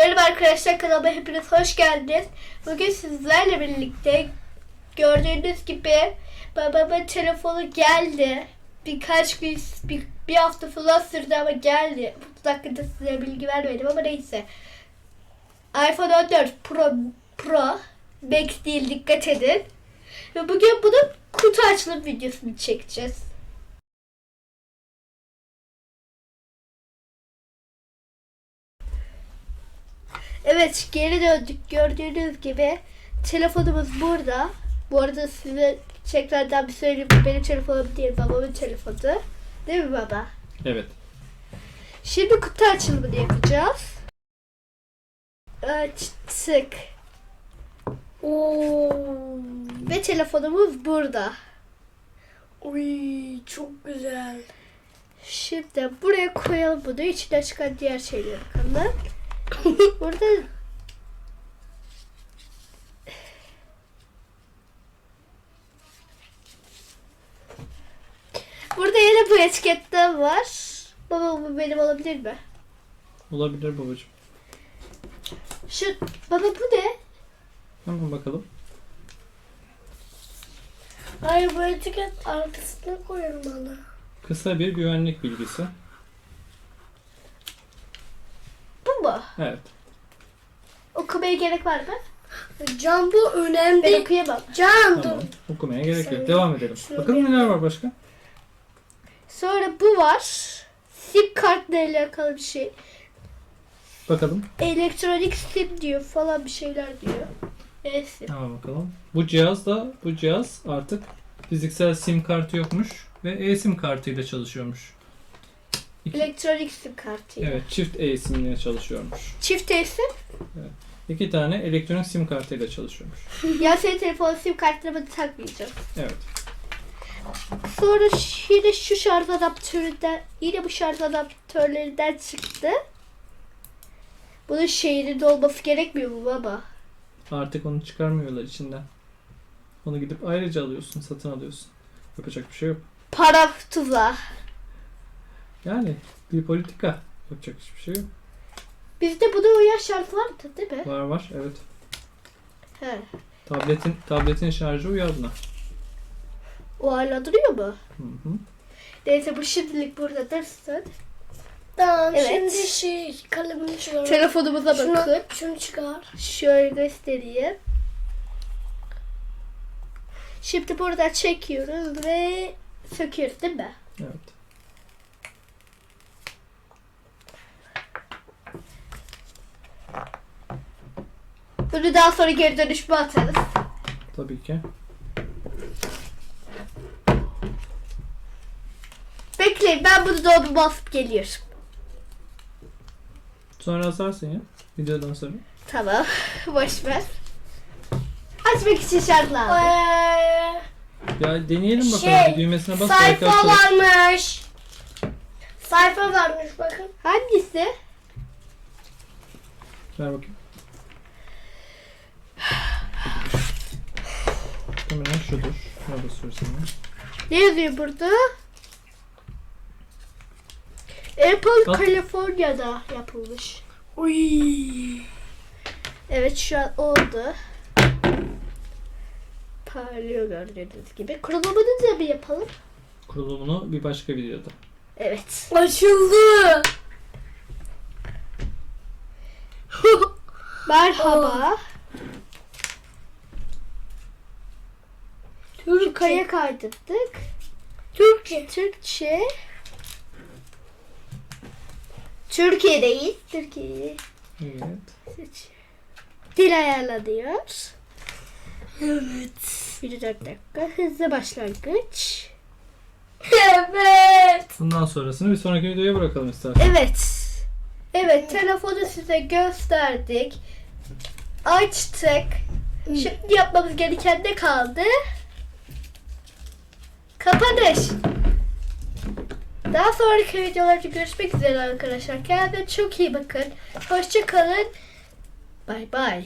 Merhaba arkadaşlar kanalıma hepiniz hoş geldiniz. Bugün sizlerle birlikte gördüğünüz gibi babamın telefonu geldi. Birkaç gün, bir, bir hafta falan sürdü ama geldi. Bu hakkında size bilgi vermedim ama neyse. iPhone 14 Pro, Pro Max değil dikkat edin. Ve bugün bunun kutu açılım videosunu çekeceğiz. Evet geri döndük. Gördüğünüz gibi telefonumuz burada. Bu arada size tekrardan bir söyleyeyim. Benim telefonum değil babamın telefonu. Değil mi baba? Evet. Şimdi kutu açılımını yapacağız. Açtık. Oo. Ve telefonumuz burada. Uy çok güzel. Şimdi buraya koyalım bunu. İçine çıkan diğer şeyleri bakalım. Burada Burada yine bu etiketler var. Baba bu benim olabilir mi? Olabilir babacığım. Şu baba bu ne? Hemen bakalım. Hayır bu etiket arkasına koyarım bana. Kısa bir güvenlik bilgisi. Bu mu? Evet. Okumaya gerek var mı? Can bu Ben önemli. okuyamam. Can Tamam. dur. Okumaya gerek yok. Devam edelim. Bakalım neler var başka. Sonra bu var. Sim kartla alakalı bir şey. Bakalım. Elektronik sim diyor falan bir şeyler diyor. Neyse. Tamam bakalım. Bu cihaz da bu cihaz artık fiziksel sim kartı yokmuş ve e-sim kartıyla çalışıyormuş. İki, Elektronik sim kartı. evet, çift e-simle çalışıyormuş. Çift esim. İki tane elektronik sim kartıyla çalışıyormuş. ya senin telefon sim kartlarını takmayacağım. Evet. Sonra ş- yine şu şarj adaptöründen yine bu şarj adaptörlerinden çıktı. Bunun şehrinde olması gerekmiyor mu baba? Artık onu çıkarmıyorlar içinden. Onu gidip ayrıca alıyorsun, satın alıyorsun. Yapacak bir şey yok. Para tuzağı. Yani bir politika. Yapacak hiçbir şey yok. Bizde buna uyan şarj vardı değil mi? Var var evet. He. Tabletin tabletin şarjı uyar buna. O hala duruyor mu? Hı hı. Neyse bu şimdilik burada dursun. Tamam Evet. şimdi şey kalemini çıkar. Telefonumuza Şunu, bakın. şunu çıkar. Şöyle göstereyim. Şimdi burada çekiyoruz ve söküyoruz değil mi? Evet. Bunu daha sonra geri dönüşme atarız. Tabii ki. Bekleyin ben bunu dolaba basıp geliyorum. Sonra asarsın ya. Videodan sonra. Tamam. Boş ver. Açmak için şart lazım. Ee, Ya deneyelim bakalım. Şey, Bir düğmesine bas. sayfa açılır. varmış. Sayfa varmış bakın. Hangisi? Ver bakayım. Hemen şudur. Şuna basıyorsun. ya. Ne yazıyor burada? Apple Bak. California'da yapılmış. Uy. Evet şu an oldu. Parlıyor gördüğünüz gibi. Kurulumunu da mı yapalım? Kurulumunu bir başka videoda. Evet. Açıldı. Merhaba. Şu Türkçe. kaya kaydettik. Türkçe. Türkçe. Türkiye'deyiz. Türkiye. Evet. Seç. Dil ayarlanıyor. Evet. 24 dakika. Hızlı başlangıç. Evet. Bundan sonrasını bir sonraki videoya bırakalım istersen. Evet. Evet telefonu size gösterdik. Açtık. Şimdi yapmamız gereken ne kaldı? Kapanış. Daha sonraki videolarda görüşmek üzere arkadaşlar. Kendinize çok iyi bakın. Hoşça kalın. Bay bay.